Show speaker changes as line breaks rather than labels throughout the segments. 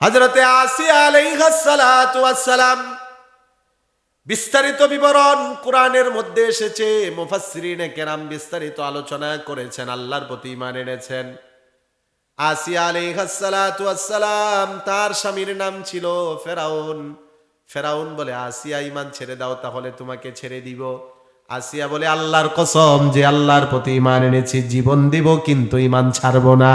হজরতে আসিয়া আলাইহাসালাম বিস্তারিত বিবরণ কোরআনের মধ্যে এসেছে। মুফাসসিরিনে কেরাম বিস্তারিত আলোচনা করেছেন, আল্লাহর প্রতি ইমান এনেছেন। আসিয়া তার স্বামীর নাম ছিল ফেরাউন। ফেরাউন বলে, আসিয়া ইমান ছেড়ে দাও, তাহলে তোমাকে ছেড়ে দিব। আসিয়া বলে, আল্লাহর কসম যে আল্লাহর প্রতি ইমান এনেছি, জীবন দিব, কিন্তু ইমান ছাড়বো না।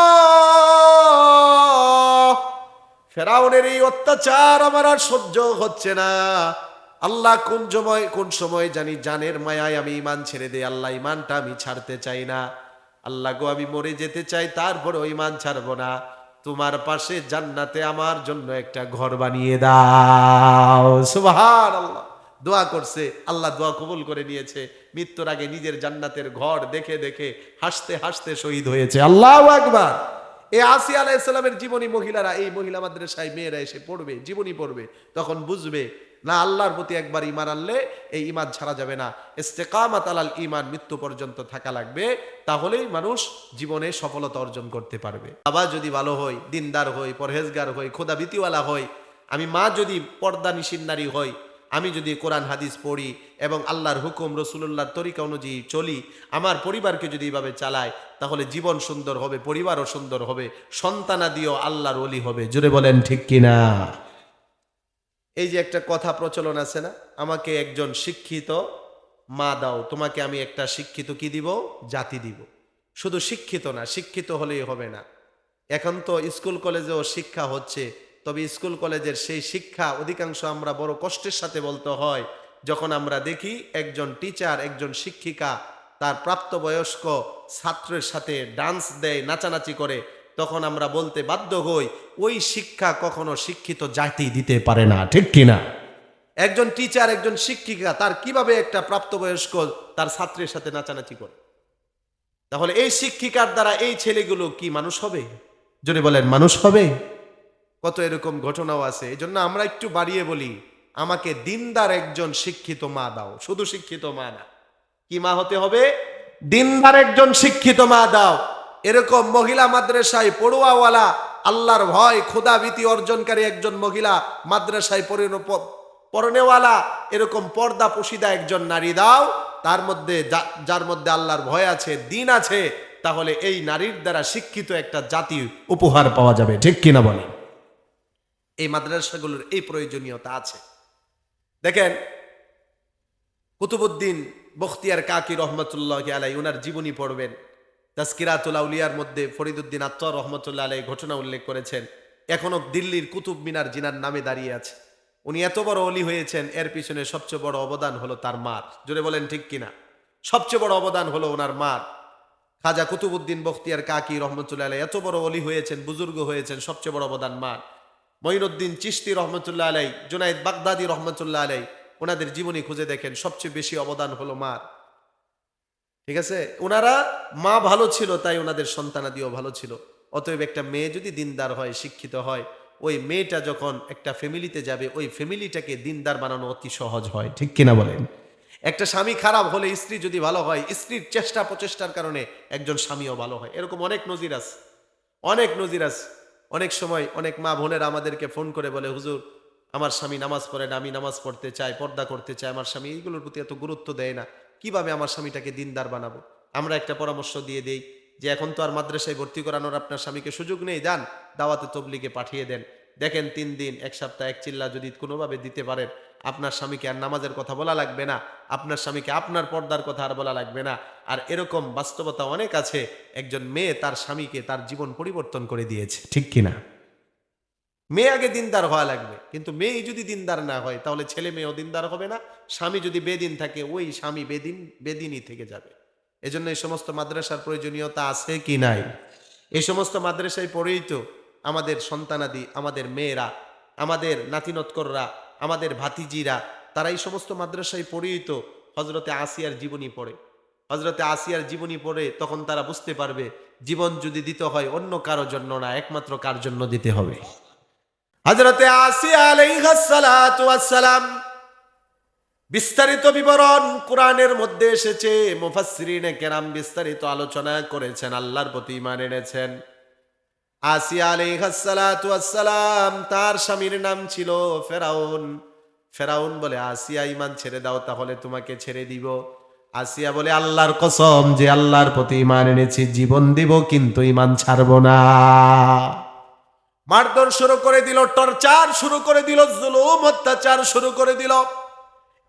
ফেরাউনের এই অত্যাচার আমার আর সহ্য হচ্ছে না। আল্লাহ কোন সময় কোন সময় জানি জানের মায়ায় আমি ইমান ছেড়ে দেই, আল্লাহ ইমানটা আমি ছাড়তে চাই না। আল্লাহ গো, আমি মরে যেতে চাই তারপরে ইমান ছাড়বো না। তোমার পাশে জান্নাতে আমার জন্য একটা ঘর বানিয়ে দাও। সুবহান আল্লাহ দোয়া করছে, আল্লাহ দোয়া কবুল করে নিয়েছে। মৃত্যুর আগে নিজের জান্নাতের ঘর দেখে দেখে হাসতে হাসতে শহীদ হয়েছে। আল্লাহ আকবার। এই আসিয়া আলাইসাল্লামের জীবনী মহিলারা, এই মহিলা মাদ্রাসায় মেয়েরা এসে পড়বে, জীবনী পড়বে, তখন বুঝবে, না আল্লাহর প্রতি একবার ইমান আনলে এই ইমান ছাড়া যাবে না। ইস্তেকামাত আলাল ইমান মৃত্যু পর্যন্ত থাকা লাগবে, তাহলেই মানুষ জীবনে সফলতা অর্জন করতে পারবে। বাবা যদি ভালো হয়, দিনদার হই পরহেজগার হই খোদা ভীতিওয়ালা হই আমি মা যদি পর্দা নিশিন নারী হই আমি যদি কোরআন, হাদিস পড়ি এবং আল্লাহর হুকুম রসুল্লাহর তরিকা অনুযায়ী চলি, আমার পরিবারকে যদি এইভাবে চালাই তাহলে জীবন সুন্দর হবে, পরিবারও সুন্দর হবে, সন্তানাদিও আল্লাহর অলি হবে। জুড়ে বলেন ঠিক কিনা এই যে একটা কথা প্রচলন আছে না, আমাকে একজন শিক্ষিত মা দাও, তোমাকে আমি একটা শিক্ষিত কি দিব? জাতি দিব। শুধু শিক্ষিত না, শিক্ষিত হলেই হবে না। এখন তো স্কুল, কলেজেও শিক্ষা হচ্ছে তবে স্কুল কলেজের সেই শিক্ষা অধিকাংশ আমরা বড় কষ্টের সাথে বলতে হয়। যখন আমরা দেখি একজন টিচার, একজন শিক্ষিকা তার প্রাপ্তবয়স্ক ছাত্রের সাথে ডান্স দেয়, নাচানাচি করে, তখন আমরা বলতে বাধ্য হই, ওই শিক্ষা কখনো শিক্ষিত জাতি দিতে পারে না, ঠিক কিনা? একজন টিচার, একজন শিক্ষিকা তার কীভাবে একটা প্রাপ্তবয়স্ক তার ছাত্রের সাথে নাচানাচি করে? তাহলে এই শিক্ষিকার দ্বারা এই ছেলেগুলো কি মানুষ হবে? যদি বলেন, মানুষ হবে? কত এরকম ঘটনাও আছে। এই জন্য আমরা একটু বাড়িয়ে বলি, আমাকে দিনদার একজন শিক্ষিত মা দাও। শুধু শিক্ষিত মা না। কি মা হতে হবে? দিনদার একজন শিক্ষিত মা দাও। এরকম মহিলা মাদ্রাসায় পড়ুয়াওয়ালা, আল্লাহর ভয় ক্ষুদাভীতি অর্জনকারী একজন মহিলা মাদ্রাসায় পরনেওয়ালা এরকম পর্দা পুশিদা একজন নারী দাও। তার মধ্যে যার মধ্যে আল্লাহর ভয় আছে, দিন আছে, তাহলে এই নারীর দ্বারা শিক্ষিত একটা জাতি উপহার পাওয়া যাবে। ঠিক কিনা বলে এই মাদ্রাসাগুলোর এই প্রয়োজনীয়তা আছে। দেখেন কুতুবুদ্দিন বখতিয়ার কাকি রহমতুল্লাহ আলাই ওনার জীবনী পড়বেন। তাস্কিরাতুল আউলিয়ার মধ্যে ফরিদুদ্দিন আত্মর রহমতুল্লাহ আলাই ঘটনা উল্লেখ করেছেন। এখনও দিল্লির কুতুব মিনার জিনার নামে দাঁড়িয়ে আছে। উনি এত বড় অলি হয়েছেন, এর পিছনে সবচেয়ে বড় অবদান হলো তার মার। জোরে বলেন ঠিক কিনা? সবচেয়ে বড় অবদান হলো ওনার মার। খাজা কুতুবুদ্দিন বখতিয়ার কাকি রহমতুল্লাহ আলাই এত বড় অলি হয়েছেন, বুজুর্গ হয়েছেন, সবচেয়ে বড় অবদান মার। মঈনুদ্দিন চিস্তি রহমতুল্লাহ আলাই, জুনাইদ বাগদাদি রহমতুল্লাহ আলাই, ওনাদের জীবনী খুঁজে দেখেন, সবচেয়ে বেশি অবদান হলো মার। ঠিক আছে? ওনারা মা ভালো ছিল, তাই ওনাদের সন্তানাদিও ভালো ছিল। অতএব একটা মেয়ে যদি দিনদার হয়, শিক্ষিত হয়, ওই মেয়েটা যখন একটা ফ্যামিলিতে যাবে, ওই ফ্যামিলিটাকে দিনদার বানানো অতি সহজ হয়। ঠিক কিনা বলেন? একটা স্বামী খারাপ হলে স্ত্রী যদি ভালো হয়, স্ত্রীর চেষ্টা প্রচেষ্টার কারণে একজন স্বামীও ভালো হয়। এরকম অনেক নজির আছে। অনেক নজির আছে। অনেক সময় অনেক মা বোনেরা আমাদেরকে ফোন করে বলে, হুজুর, আমার স্বামী নামাজ পড়ে না, আমি নামাজ পড়তে চাই, পর্দা করতে চাই, আমার স্বামী এইগুলোর প্রতি এত গুরুত্ব দেয় না, কীভাবে আমার স্বামীটাকে দিনদার বানাবো? আমরা একটা পরামর্শ দিয়ে দেই যে, এখন তো আর মাদ্রাসায় ভর্তি করানোর আপনার স্বামীকে সুযোগ নেই, যান, দাওয়াতে তবলিকে পাঠিয়ে দেন। দেখেন, তিন দিন, এক সপ্তাহ, এক চিল্লা যদি কোনোভাবে দিতে পারেন আপনার স্বামীকে আর নামাজের কথা বলা লাগবে না, আপনার স্বামীকে আপনার পর্দার কথা আর বলা লাগবে না। আর এরকম বাস্তবতা অনেক আছে, একজন মেয়ে তার স্বামীকে তার জীবন পরিবর্তন করে দিয়েছে, ঠিক কিনা মেয়ে আগে দিনদার হওয়া লাগবে, কিন্তু মেয়ে যদি দিনদার না হয়, তাহলে ছেলে মেয়েও দিনদার হবে না, স্বামী যদি বেদিন থাকে, ওই স্বামী বেদিন, বেদিনই থেকে যাবে। এজন্য এই সমস্ত মাদ্রাসার প্রয়োজনীয়তা আছে কি নাই? এই সমস্ত মাদ্রাসায় পড়েই তো আমাদের সন্তানাদি, আমাদের মেয়েরা, আমাদের নাতিনৎকররা আমাদের ভাতিজিরা, তারা এই সমস্ত মাদ্রাসায় পড়েই তো হজরতে আসিয়ার জীবনী পড়ে। হজরতে আসিয়ার জীবনী পড়ে তখন তারা বুঝতে পারবে, জীবন যদি দিতে হয় অন্য কারও জন্য না, একমাত্র কার জন্য দিতে হবে? হজরতে আসিয়া বিস্তারিত বিবরণ কোরআনের মধ্যে এসেছে। মুফাসসিরিনে কেরাম বিস্তারিত আলোচনা করেছেন, আল্লাহর প্রতি ইমান এনেছেন। আসিয়া আলাইহাসালাতু আসসালাম তার স্বামীর নাম ছিল ফেরাউন। ফেরাউন বলে, আসিয়া ইমান ছেড়ে দাও, তাহলে তোমাকে ছেড়ে দিব। আসিয়া বলে, আল্লাহর কসম যে আল্লাহর প্রতি ইমান এনেছি, জীবন দিব, কিন্তু ইমান ছাড়বো না। মারধর শুরু করে দিল, টর্চার শুরু করে দিল, জুলুম, অত্যাচার শুরু করে দিল।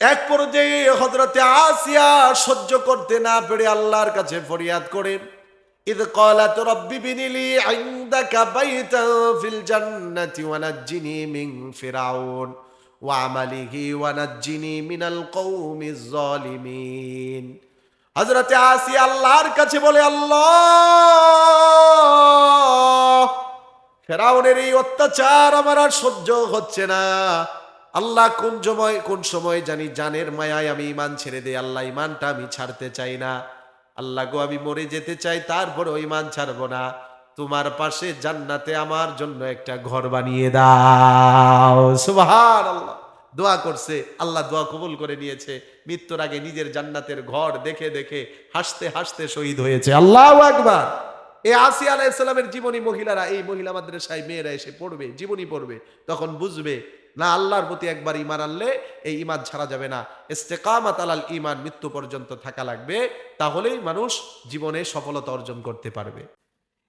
এক পর্যায়ে হজরতে আসিয়া সহ্য করতে না পেরে আল্লাহর কাছে ফরিয়াদ করে। إذ قالت رب ابن لي عندك بيتا في الجنة ونجني من فرعون وعمله ونجني من القوم الظالمين হজরতে আসি আল্লাহর কাছে বলে আল্লাহ ফেরাউনের এই অত্যাচার আমার আর সহ্য হচ্ছে না আল্লাহ কোন সময় কোন সময় জানি জানের মায়ায় আমি ইমান ছেড়ে দেই আল্লাহ ইমানটা আমি ছাড়তে চাই না আল্লাহ গো, আমি মরে যেতে চাই, তারপরে ওই ইমান ছাড়বো না। তোমার পাশে জান্নাতে আমার জন্য একটা ঘর বানিয়ে দাও। সুবহান আল্লাহ দোয়া করছে, আল্লাহ দোয়া কবুল করে নিয়েছে। মৃত্যুর আগে নিজের জান্নাতের ঘর দেখে দেখে হাসতে হাসতে শহীদ হয়েছে। আল্লাহ আকবার। এই আসি আলাইসালামের জীবনী মহিলারা, এই মহিলা মাদ্রাসায় মেয়েরা এসে পড়বে, জীবনী পড়বে, তখন বুঝবে না আল্লাহর প্রতি একবার ইমান আনলে এই ইমান ছাড়া যাবে না। ইস্তেকামাত আলাল ইমান মৃত্যু পর্যন্ত থাকা লাগবে, তাহলেই মানুষ জীবনে সফলতা অর্জন করতে পারবে।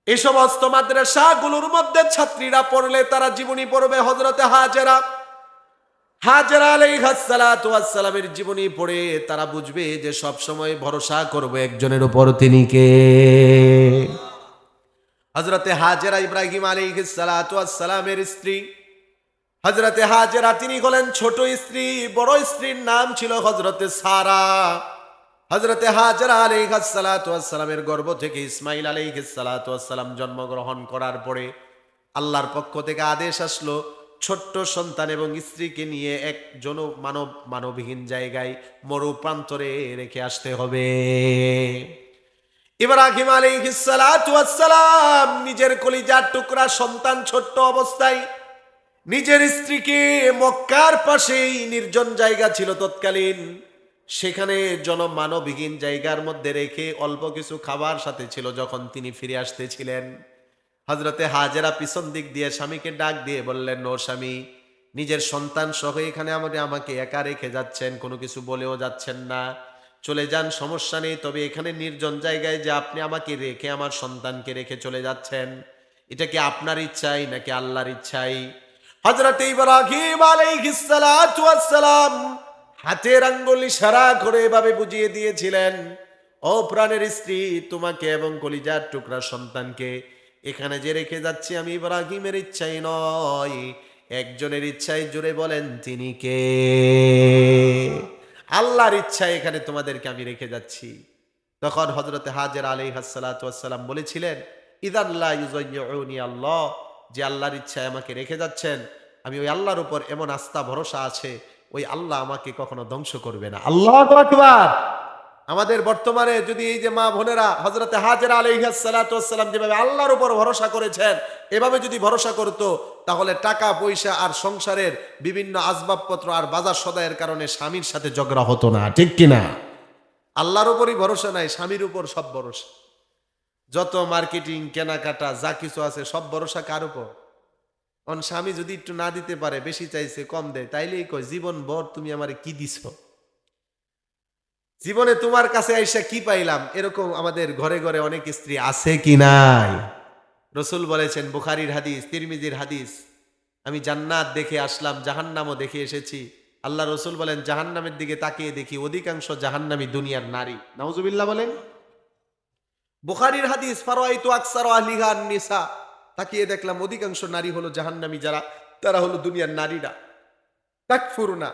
এই সমস্ত মাদ্রাসাগুলোর মধ্যে ছাত্রীরা পড়লে তারা জীবনী পড়বে হজরতে হাজেরা। হাজরা আলাইহাসালামের জীবনী পড়ে তারা বুঝবে যে সব সময় ভরসা করবে একজনের উপর তিনি কে। হজরতে হাজেরা ইব্রাহিম আলাইহিসালামের স্ত্রী হজরতে হাজেরা তিনি হলেন ছোট স্ত্রী, বড় স্ত্রীর নাম ছিল হজরতে সারা। হজরতে হাজরা আলাইহাসালামের গর্ভ থেকে ইসমাইল আলাইহিসালাম জন্মগ্রহণ করার পরে আল্লাহর পক্ষ থেকে আদেশ আসলো, ছোট্ট সন্তান এবং স্ত্রীকে নিয়ে এক জন মানব, মানবহীন জায়গায় মরু প্রান্তরে রেখে আসতে হবে। ইব্রাহিম আলাইহিসালাম নিজের কলিজার টুকরা সন্তান ছোট্ট অবস্থায় নিজের স্ত্রীকে মক্কার পাশেই নির্জন জায়গা ছিল তৎকালীন। সেখানে জনমানবহীন জায়গার মধ্যে রেখে অল্প কিছু খাবার সাথে ছিল যখন তিনি ফিরে আসতেছিলেন। হজরতে হাজেরা পিছন দিক দিয়ে স্বামীকে ডাক দিয়ে বললেন নো স্বামী, নিজের সন্তান সহ এখানে আমাদের আমাকে একা রেখে যাচ্ছেন, কোনো কিছু বলেও যাচ্ছেন না। চলে যান, সমস্যা নেই, তবে এখানে নির্জন জায়গায় যে আপনি আমাকে রেখে, আমার সন্তানকে রেখে চলে যাচ্ছেন, এটা কি আপনার ইচ্ছাই নাকি আল্লাহর ইচ্ছাই? হজরত ইব্রাহিম আলাইহিসসালাম হাতের আঙ্গুল ইশারা করে এভাবে বুঝিয়ে দিয়েছিলেন, ও প্রাণের স্ত্রী, তোমাকে এবং কলিজার টুকরা সন্তানকে এখানে যে রেখে যাচ্ছি আমি ইব্রাহিমের ইচ্ছাই নয়। একজনের ইচ্ছাই জুড়ে বলেন, তিনি কে? আল্লাহর ইচ্ছা এখানে তোমাদেরকে আমি রেখে যাচ্ছি। তখন হজরতে হাজের আলী হাসালাম বলেছিলেন ইদাল্লাহ আল্লাহ, যে আল্লাহর ইচ্ছায় আমাকে রেখে যাচ্ছেন আমি ওই আল্লাহর উপর এমন আস্থা ভরসা আছে ওই আল্লাহ আমাকে কখনো ধ্বংস করবে না। আল্লাহ আকবার! আমাদের বর্তমানে যদি এই যে মা বোনেরা হজরতে হাজের আলহাসালাম যেভাবে আল্লাহর উপর ভরসা করেছেন এভাবে যদি ভরসা করতো তাহলে টাকা পয়সা আর সংসারের বিভিন্ন আসবাবপত্র আর বাজার সদায়ের কারণে স্বামীর সাথে ঝগড়া হতো না ঠিক কিনা? আল্লাহর উপরই ভরসা নাই স্বামীর উপর সব ভরসা। যত মার্কেটিং কেনাকাটা যা কিছু আছে সব ভরসা কার উপর? অন স্বামী যদি একটু না দিতে পারে, বেশি চাইছে, কম দেয়, তাইলেই কয়, জীবন ভর তুমি আমারে কি দিছ? জীবনে তোমার কাছে আইসা কি পাইলাম? এরকম আমাদের ঘরে ঘরে অনেক স্ত্রী আছে কি নাই? রসুল বলেছেন, বুখারির হাদিস, তিরমিজির হাদিস, আমি জান্নাত দেখে আসলাম, জাহান্নামও দেখে এসেছি। আল্লাহ রসুল বলেন, জাহান্নামের দিকে তাকিয়ে দেখি, অধিকাংশ জাহান্নামী দুনিয়ার নারী। নাউজুবিল্লাহ বলেন। বুখারির হাদিস ফারোয়াই ফারোয়াইতু আকসার আহলিহান নিসা তাকিয়ে দেখলাম অধিকাংশ নারী হলো জাহান্নামী যারা তারা হলো দুনিয়ার নারীরা। তাকফুরুনা